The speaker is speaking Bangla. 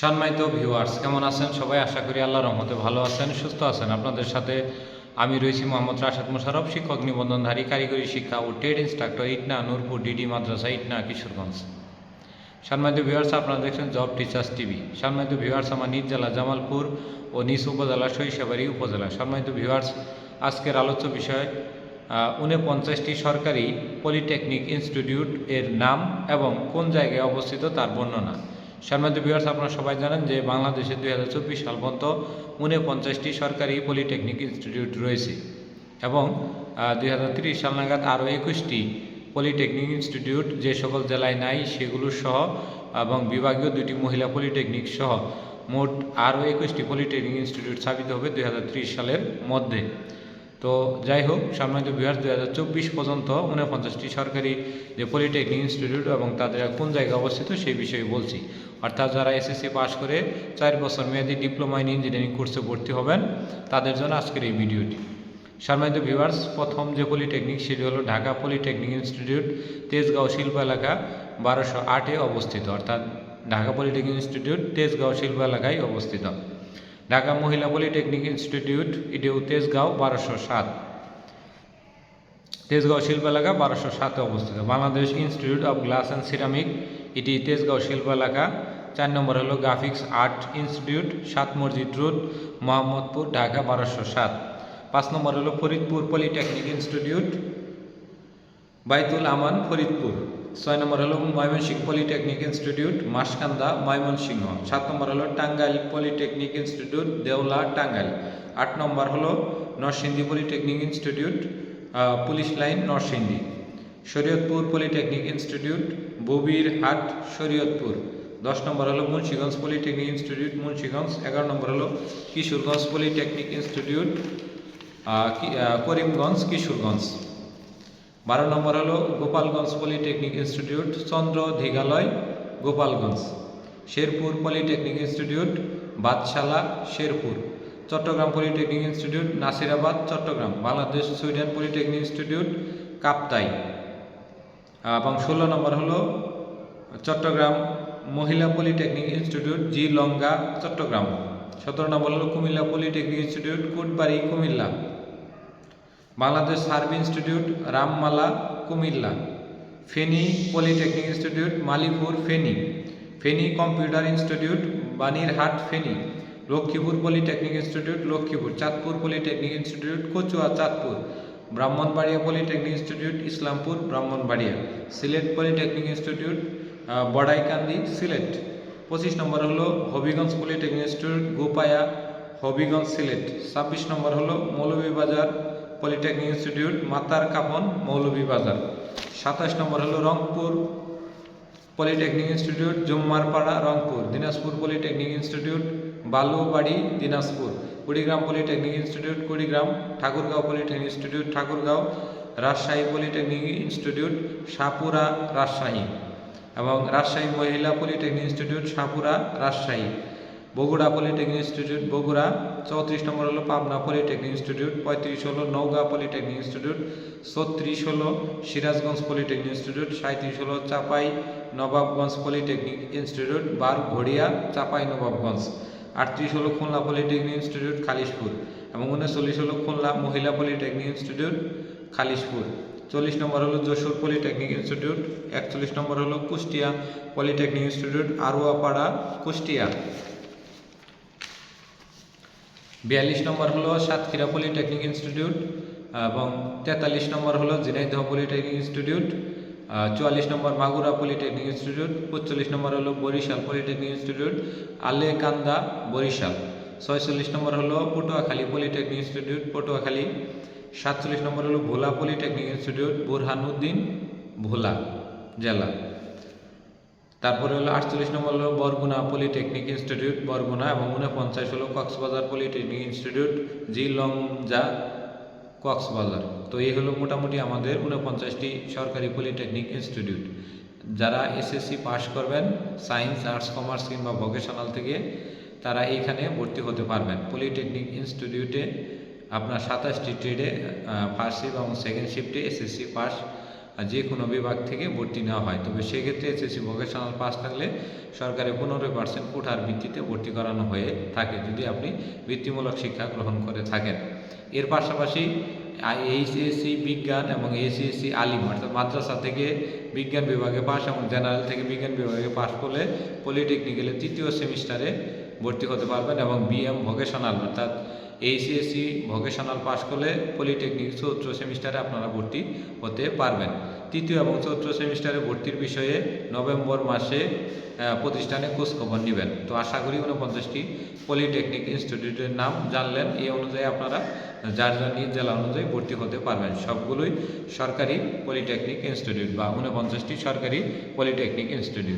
সম্মানিত ভিউয়ার্স কেমন আছেন? সবাই আশা করি আল্লাহ রহমতে ভালো আছেন, সুস্থ আছেন। আপনাদের সাথে আমি রয়েছি মোহাম্মদ রাশাদ মোশারফ শিক্ষক, নিবন্ধনধারী, কারিগরি শিক্ষা ও trade instructor Itna, Nurpur DD মাদ্রাসা, ইটনা, কিশোরগঞ্জ। সম্মানিত ভিউয়ার্স আপনারা দেখছেন জব টিচার্স টিভি সম্মানিত ভিউয়ার্স আমার নিজ জেলা জামালপুর ও নিজ উপজেলা শৈশবাড়ি উপজেলা। সম্মানিত ভিউয়ার্স আজকের আলোচ্য বিষয় উনপঞ্চাশটি সরকারি পলিটেকনিক ইনস্টিটিউট এর নাম এবং কোন জায়গায় অবস্থিত তার বর্ণনা। সম্মানিত ভিউয়ার্স আপনারা সবাই জানেন যে বাংলাদেশে দুই হাজার চব্বিশ সাল পর্যন্ত উনপঞ্চাশটি সরকারি পলিটেকনিক ইনস্টিটিউট রয়েছে এবং দুই হাজার তিরিশ সাল নাগাদ আরও একুশটি পলিটেকনিক ইনস্টিটিউট যে সকল জেলায় নাই সেগুলো সহ এবং বিভাগীয় দুটি মহিলা পলিটেকনিক সহ মোট আরও একুশটি পলিটেকনিক ইনস্টিটিউট স্থাপিত হবে দুই হাজার ত্রিশ সালের মধ্যে। তো যাই হোক, সম্মানিত বিহার দুই হাজার চব্বিশ পর্যন্ত উনপঞ্চাশটি সরকারি যে পলিটেকনিক ইনস্টিটিউট এবং তাদের কোন জায়গায় অবস্থিত সেই বিষয়ে বলছি। অর্থাৎ যারা এসএসসি পাস করে চার বছর মেয়াদী ডিপ্লোমা ইন ইঞ্জিনিয়ারিং কোর্সে ভর্তি হবেন, তাদের জন্য আজকের এই ভিডিওটি। সম্মানিত ভিউয়ার্স প্রথম যে পলিটেকনিক সেটি হলো ঢাকা পলিটেকনিক ইনস্টিটিউট তেজগাঁও শিল্প এলাকা বারোশো আটে অবস্থিত, অর্থাৎ ঢাকা পলিটেকনিক ইনস্টিটিউট তেজগাঁও শিল্প এলাকায় অবস্থিত। ঢাকা মহিলা পলিটেকনিক ইনস্টিটিউট এটিও তেজগাঁও বারোশো সাত। তেজগাঁও শিল্প এলাকা বারোশো সাতে অবস্থিত। Bangladesh institute of glass and ceramic এটি তেজগাঁও শিল্প এলাকা চার নম্বর হলো গ্রাফিক্স আর্ট ইনস্টিটিউট, সাত মসজিদ রোড, মোহাম্মদপুর, ঢাকা, বারোশো সাত। পাঁচ নম্বর হলো ফরিদপুর পলিটেকনিক ইনস্টিটিউট, বাইতুল আমান, ফরিদপুর। ছয় নম্বর হলো ময়মনসিংহ পলিটেকনিক ইনস্টিটিউট, মাসকান্দা, ময়মনসিংহ। সাত নম্বর হলো টাঙ্গাইল পলিটেকনিক ইনস্টিটিউট, দেওলা, টাঙ্গাইল। আট নম্বর হলো Narsingdi polytechnic institute police line, Narsingdi. Shariatpur polytechnic institute, Babir Hat, Shariatpur. দশ নম্বর হলো মুন্সীগঞ্জ পলিটেকনিক ইনস্টিটিউট, মুন্সীগঞ্জ। এগারো নম্বর হলো কিশোরগঞ্জ পলিটেকনিক ইনস্টিটিউট করিমগঞ্জ, কিশোরগঞ্জ। বারো নম্বর হলো Gopalganj polytechnic institute, Chandra Dhigaloy, Gopalganj. Sherpur polytechnic institute Badshala Sherpur. Chattogram polytechnic institute, Nasirabad, Chattogram. Bangladesh Sweden polytechnic institute, Kaptai. এবং ষোলো নম্বর হলো চট্টগ্রাম মহিলা পলিটেকনিক ইনস্টিটিউট, জি লঙ্গা চট্টগ্রাম। সতেরো নম্বর হলো Comilla polytechnic institute, Kotbari, Comilla. Bangladesh survey institute, Rammala, Comilla. Feni polytechnic institute, Malipur, Feni. Feni computer institute, Banirhat, Feni. Lakshmipur polytechnic institute, Lakshmipur. Chandpur polytechnic institute, Kachua, Chandpur. Brahmanbaria polytechnic institute, Islampur, Brahmanbaria. Sylhet polytechnic institute Baraikandi Sylhet. পঁচিশ নম্বর হলো হবিগঞ্জ পলিটেকনিক ইনস্টিটিউট, গোপায়া হবিগঞ্জ সিলেট। ছাব্বিশ নম্বর হলো মৌলভীবাজার পলিটেকনিক ইনস্টিটিউট, মাতার কাপন মৌলভীবাজার। সাতাশ নম্বর হলো Rangpur polytechnic institute, Jummarpara Rangpur. Dinajpur polytechnic institute, Balubari Dinajpur. Kurigram polytechnic institute, Kurigram Thakurgaon polytechnic institute, Thakurgaon Rajshahi polytechnic institute, Sapura Rajshahi. এবং রাজশাহী মহিলা polytechnic institute Sapura, Rajshahi. Bogura polytechnic institute, Bogura. চৌত্রিশ নম্বর হলো পাবনা পলিটেকনিক ইনস্টিটিউট, পঁয়ত্রিশ হলো নওগাঁ পলিটেকনিক ইনস্টিটিউট, ছত্রিশ হলো সিরাজগঞ্জ পলিটেকনিক ইনস্টিটিউট সাঁত্রিশ হলো চাপাই নবাবগঞ্জ পলিটেকনিক ইনস্টিটিউট বারঘড়িয়া চাপাই নবাবগঞ্জ। আটত্রিশ হলো খুলনা পলিটেকনিক ইনস্টিটিউট, খালিশপুর। এবং উনচল্লিশ হলো খুলনা মহিলা পলিটেকনিক ইনস্টিটিউট, খালিশপুর। চল্লিশ নম্বর হলো যশোর পলিটেকনিক ইনস্টিটিউট, একচল্লিশ নম্বর হলো কুষ্টিয়া পলিটেকনিক ইনস্টিটিউট, আরুয়াপাড়া, কুষ্টিয়া। বিয়াল্লিশ নম্বর হলো সাতক্ষীরা পলিটেকনিক ইনস্টিটিউট এবং তেতাল্লিশ নম্বর হলো ঝিনাইদহ পলিটেকনিক ইনস্টিটিউট, চুয়াল্লিশ নম্বর মাগুরা পলিটেকনিক ইনস্টিটিউট পঁচল্লিশ নম্বর হলো বরিশাল পলিটেকনিক ইনস্টিটিউট, আলেকান্দা বরিশাল। ছয়চল্লিশ নম্বর হলো পটুয়াখালী পলিটেকনিক ইনস্টিটিউট, পটুয়াখালী। সাতচল্লিশ নম্বর হলো ভোলা পলিটেকনিক ইনস্টিটিউট, বোরহানুদ্দিন ভোলা জেলা। তারপরে হলো আটচল্লিশ নম্বর হলো বরগুনা পলিটেকনিক ইনস্টিটিউট, বরগুনা এবং উনপঞ্চাশ হলো Cox's Bazar polytechnic institute Jhilonga Cox's Bazar. তো এই হলো মোটামুটি আমাদের উনপঞ্চাশটি সরকারি পলিটেকনিক ইনস্টিটিউট। যারা এসএসসি পাশ করবেন, সায়েন্স, আর্টস, কমার্স কিংবা ভোকেশনাল থেকে, তারা এইখানে ভর্তি হতে পারবেন। পলিটেকনিক ইনস্টিটিউটে আপনার সাতাশটি ট্রেডে ফার্স্ট শিফট এবং সেকেন্ড শিফটে এসএসসি পাস যে কোনো বিভাগ থেকে ভর্তি নেওয়া হয়। তবে সেক্ষেত্রে এসএসসি ভোকেশনাল পাস থাকলে সরকারি পনেরো পার্সেন্ট কোঠার ভিত্তিতে ভর্তি করানো হয়ে থাকে যদি আপনি বৃত্তিমূলক শিক্ষা গ্রহণ করে থাকেন। এর পাশাপাশি এইচএসসি বিজ্ঞান এবং এইচএসসি আলিম, অর্থাৎ মাদ্রাসা থেকে বিজ্ঞান বিভাগে পাস এবং জেনারেল থেকে বিজ্ঞান বিভাগে পাস করলে পলিটেকনিক্যালে তৃতীয় সেমিস্টারে ভর্তি হতে পারবেন এবং বিএম ভোকেশনাল অর্থাৎ এইচএসসি ভোকেশনাল পাস করলে পলিটেকনিক চতুর্থ সেমিস্টারে আপনারা ভর্তি হতে পারবেন। তৃতীয় এবং চতুর্থ সেমিস্টারে ভর্তির বিষয়ে নভেম্বর মাসে প্রতিষ্ঠানে খোঁজখবর নেবেন। তো আশা করি উনপঞ্চাশটি পলিটেকনিক ইনস্টিটিউটের নাম জানলেন। এই অনুযায়ী আপনারা যার যার নিজ জেলা অনুযায়ী ভর্তি হতে পারবেন। সবগুলোই সরকারি পলিটেকনিক ইনস্টিটিউট বা উনপঞ্চাশটি সরকারি পলিটেকনিক ইনস্টিটিউট